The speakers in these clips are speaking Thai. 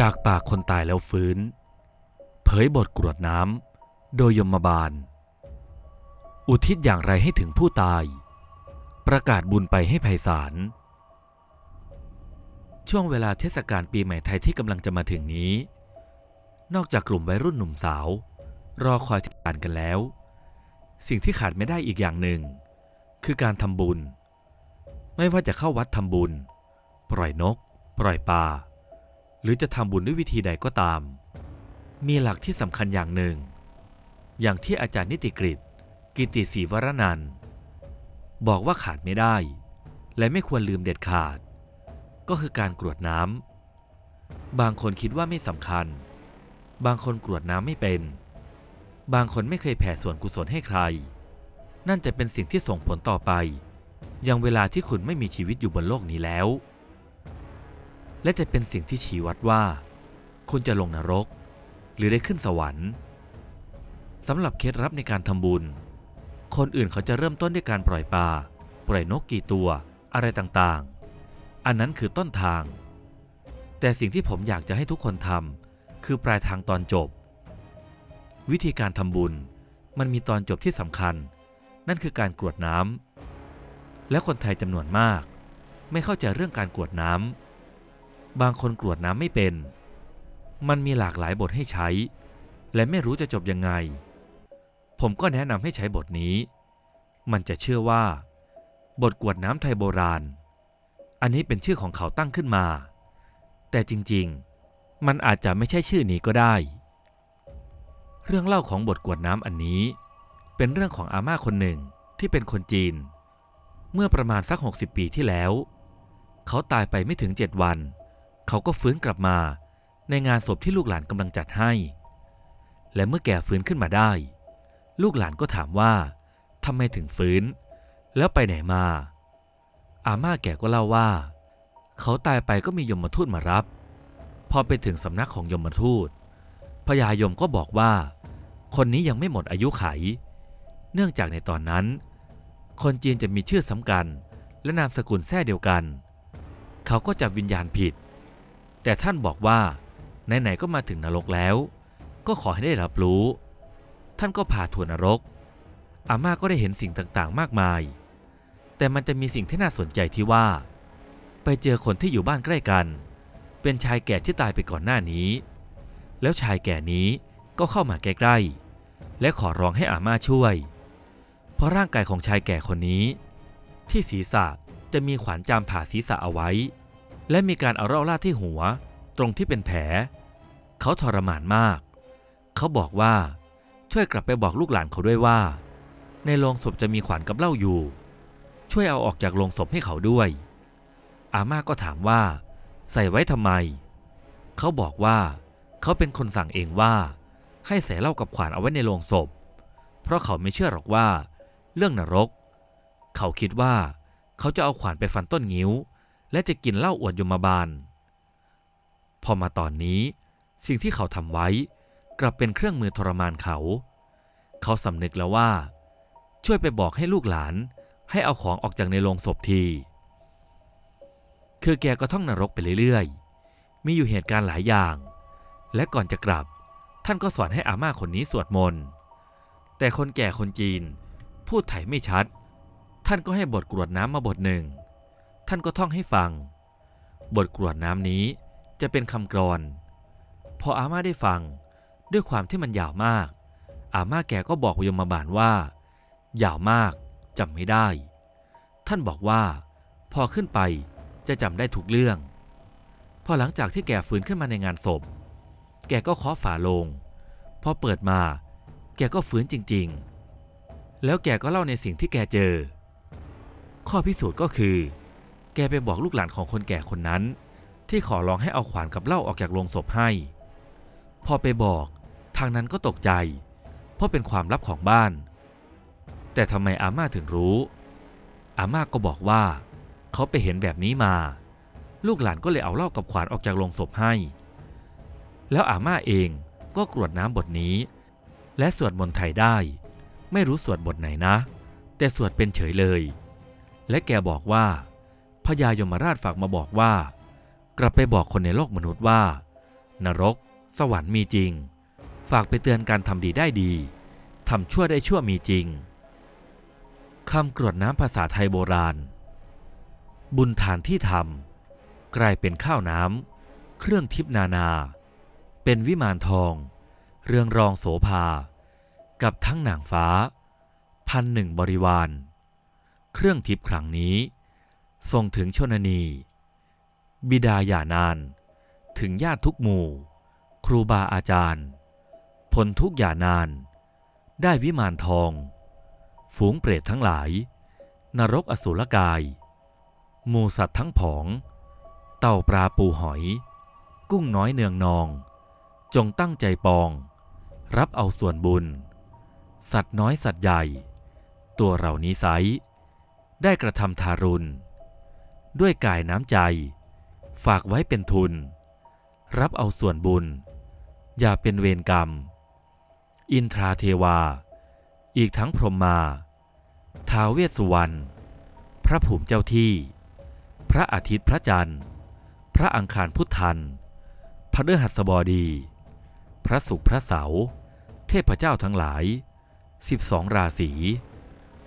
จากปากคนตายแล้วฟื้น เผยบทกรวดน้ำโดยยมบาล อุทิศอย่างไรให้ถึงผู้ตาย ประกาศบุญไปให้ไพศาลช่วงเวลาเทศกาลปีใหม่ไทยที่กำลังจะมาถึงนี้ นอกจากกลุ่มวัยรุ่นหนุ่มสาว รอคอยที่การกันแล้ว สิ่งที่ขาดไม่ได้อีกอย่างหนึ่ง คือการทำบุญ ไม่ว่าจะเข้าวัดทำบุญ ปล่อยนก ปล่อยปลา หรือจะทำบุญด้วยวิธีใดก็ตาม มีหลักที่สำคัญอย่างหนึ่ง อย่างที่อาจารย์นิติกฤตกิติศรีวรนันบอกว่าขาดไม่ได้ และไม่ควรลืมเด็ดขาด ก็คือการกรวดน้ำบางคนคิดว่าไม่สำคัญ บางคนกรวดน้ำไม่เป็น บางคนไม่เคยแผ่ส่วนกุศลให้ใคร นั่นจะเป็นสิ่งที่ส่งผลต่อไป ยังเวลาที่คุณไม่มีชีวิตอยู่บนโลกนี้แล้ว และจะเป็นสิ่งที่ชี้วัดว่า คุณจะลงนรก หรือได้ขึ้นสวรรค์สำหรับเคล็ดลับในการทำบุญ คนอื่นเขาจะเริ่มต้นด้วยการปล่อยปลาปล่อยนกกี่ตัว อะไรต่างๆ อันนั้นคือต้นทาง แต่สิ่งที่ผมอยากจะให้ทุกคนทำคือปลายทางตอนจบ วิธีการทำบุญมันมีตอนจบที่สำคัญ นั่นคือการกรวดน้ำและคนไทยจำนวนมาก ไม่เข้าใจเรื่องการกรวดน้ำ บางคนกรวดน้ำไม่เป็น มันมีหลากหลายบทให้ใช้ และไม่รู้จะจบยังไง ผมก็แนะนำให้ใช้บทนี้ มันจะเชื่อว่า บทกวดน้ำไทยโบราณ อันนี้เป็นชื่อของเขาตั้งขึ้นมา แต่จริงๆ มันอาจจะไม่ใช่ชื่อนี้ก็ได้ เรื่องเล่าของบทกวดน้ำอันนี้ เป็นเรื่องของอาม่าคนหนึ่งที่เป็นคนจีน เมื่อประมาณสัก 60 ปีที่แล้ว เขาตายไปไม่ถึงเจ็ดวัน เขาก็ฟื้นกลับมาในงานศพที่ลูกหลานกำลังจัดให้ และเมื่อแก่ฟื้นขึ้นมาได้ ลูกหลานก็ถามว่าทำไมถึงฟื้น แล้วไปไหนมา อาม่าแก่ก็เล่าว่า เขาตายไปก็มียมทูตมารับ พอไปถึงสำนักของยมทูตพญายมก็บอกว่า คนนี้ยังไม่หมดอายุไข เนื่องจากในตอนนั้น คนจีนจะมีชื่อสำคัญและนามสกุลแท้เดียวกัน เขาก็จับวิญญาณผิด แต่ท่านบอกว่า ไหนๆก็มาถึงนรกแล้ว ก็ขอให้ได้รับรู้ ท่านก็พาทัวร์นรก อาม่าก็ได้เห็นสิ่งต่างๆ มากมาย แต่มันจะมีสิ่งที่น่าสนใจที่ว่า ไปเจอคนที่อยู่บ้านใกล้กัน เป็นชายแก่ที่ตายไปก่อนหน้านี้ แล้วชายแก่นี้ก็เข้ามาใกล้ๆ และขอร้องให้อาม่าช่วย เพราะร่างกายของชายแก่คนนี้ ที่ศีรษะจะมีขวานจามผ่าศีรษะเอาไว้ และมีการเอาเหล้าลาที่หัว ตรงที่เป็นแผล เขาทรมานมาก เขาบอกว่า ช่วยกลับไปบอกลูกหลานเขาด้วยว่า ในโรงศพจะมีขวานกับเหล้าอยู่ ช่วยเอาออกจากโรงศพให้เขาด้วย อาม่าก็ถามว่า ใส่ไว้ทำไม เขาบอกว่า เขาเป็นคนสั่งเองว่า ให้ใส่เหล้ากับขวานเอาไว้ในโรงศพ เพราะเขาไม่เชื่อหรอกว่า เรื่องนรก เขาคิดว่า เขาจะเอาขวานไปฟันต้นงิ้ว และจะกินเหล้าอวดยมบาล พอมาตอนนี้ สิ่งที่เขาทำไว้กลับเป็นเครื่องมือทรมานเขา เขาสำนึกแล้วว่า ช่วยไปบอกให้ลูกหลานให้เอาของออกจากในโรงศพทีคือแกก็ท่องนรกไปเรื่อยๆ มีอยู่เหตุการณ์หลายอย่าง และก่อนจะกลับ ท่านก็สอนให้อาม่าคนนี้สวดมนต์แต่คนแก่คนจีน พูดไทยไม่ชัด ท่านก็ให้บทกรวดน้ำมาบทหนึ่ง ท่านก็ท่องให้ฟัง บทกรวดน้ำนี้จะเป็นคำกรอน พออาม่าได้ฟังด้วยความที่มันยาวมาก อาม่าแกก็บอกยมบาลว่า ยาวมากจำไม่ได้ ท่านบอกว่าพอขึ้นไปจะจำได้ทุกเรื่อง พอหลังจากที่แกฟื้นขึ้นมาในงานศพ แกก็เคาะฝาลง พอเปิดมา แกก็ฟื้นจริง ๆ แล้วแกก็เล่าในสิ่งที่แกเจอ ข้อพิสูจน์ก็คือ กไปบอกลูกหลานของคนแก่คนนั้น ที่ขอร้องให้เอาขวานกับเหล้าออกจากโรงศพให้ พอไปบอกทางนั้นก็ตกใจ เพราะเป็นความลับของบ้าน แต่ทำไมอาม่าถึงรู้ อาม่าก็บอกว่า เขาไปเห็นแบบนี้มา ลูกหลานก็เลยเอาเหล้ากับขวานออกจากโรงศพให้ แล้วอาม่าเองก็กรวดน้ำบทนี้ และสวดมนต์ไทยได้ ไม่รู้สวดบทไหนนะ แต่สวดเป็นเฉยเลย และแกบอกว่า พญายมราชฝากมาบอกว่า กลับไปบอกคนในโลกมนุษย์ว่า นรก สวรรค์มีจริง ฝากไปเตือนการทำดีได้ดีทำชั่วได้ชั่วมีจริงคำกรวดน้ำภาษาไทยโบราณ บุญทานที่ทำกลายเป็นข้าวน้ำเครื่องทิพนานา เป็นวิมานทอง เรืองรองโสภา กับทั้งหนางฟ้า พันหนึ่งบริวาร เครื่องทิพครั้งนี้ ส่งถึงชนนี บิดาอย่านาน ถึงญาติทุกหมู่ ครูบาอาจารย์ ผลทุกอย่านาน ได้วิมานทอง ฝูงเปรตทั้งหลาย นรกอสุรกาย หมูสัตว์ทั้งผอง เต่าปลาปูหอย กุ้งน้อยเนืองนอง จงตั้งใจปอง รับเอาส่วนบุญ สัตว์น้อยสัตว์ใหญ่ ตัวเรานี้ไซได้กระทำทารุณ ด้วยกายน้ำใจ ฝากไว้เป็นทุน รับเอาส่วนบุญ อย่าเป็นเวรกรรม อินทราเทวา อีกทั้งพรหมมาท้าวเวสสุวรรณพระภูมิเจ้าที่ พระอาทิตย์พระจันทร์ พระอังคารพุทธันพระฤหัสบดี พระศุกร์พระเสาร์เทพเจ้าทั้งหลายสิบสองราศี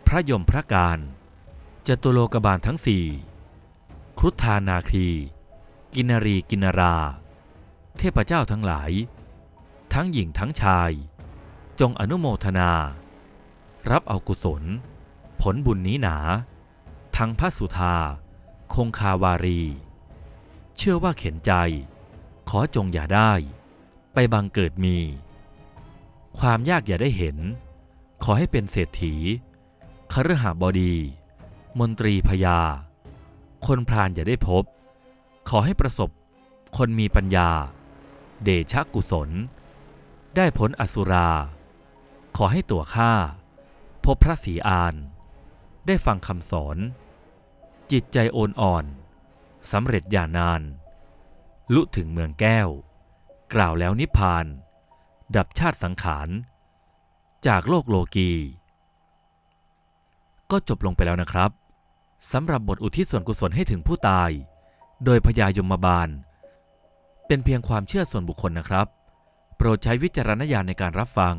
พระยมพระการจตุโลกบาลทั้งสี่ รุฑานาคีกินรีกินรา เทพเจ้าทั้งหลาย ทั้งหญิงทั้งชาย จงอนุโมทนา รับเอากุศล ผลบุญนี้หนา ทั้งพระสุธา คงคาวารี เชื่อว่าเข็นใจ ขอจงอย่าได้ ไปบังเกิดมี ความยากอย่าได้เห็น ขอให้เป็นเศรษฐีคฤหบดี มนตรีพญา คนพรานอย่าได้พบ ขอให้ประสบคนมีปัญญา เดชะกุศล ได้ผลอสุรา ขอให้ตัวข้าพบพระศรีอาน ได้ฟังคำสอน จิตใจโอนอ่อนสำเร็จอย่านาน ลุถึงเมืองแก้ว กล่าวแล้วนิพพาน ดับชาติสังขาร จากโลกโลกี ก็จบลงไปแล้วนะครับ สำหรับบทอุทิศส่วนกุศลให้ถึงผู้ตาย โดยพญายมบาล เป็นเพียงความเชื่อส่วนบุคคลนะครับ โปรดใช้วิจารณญาณในการรับฟัง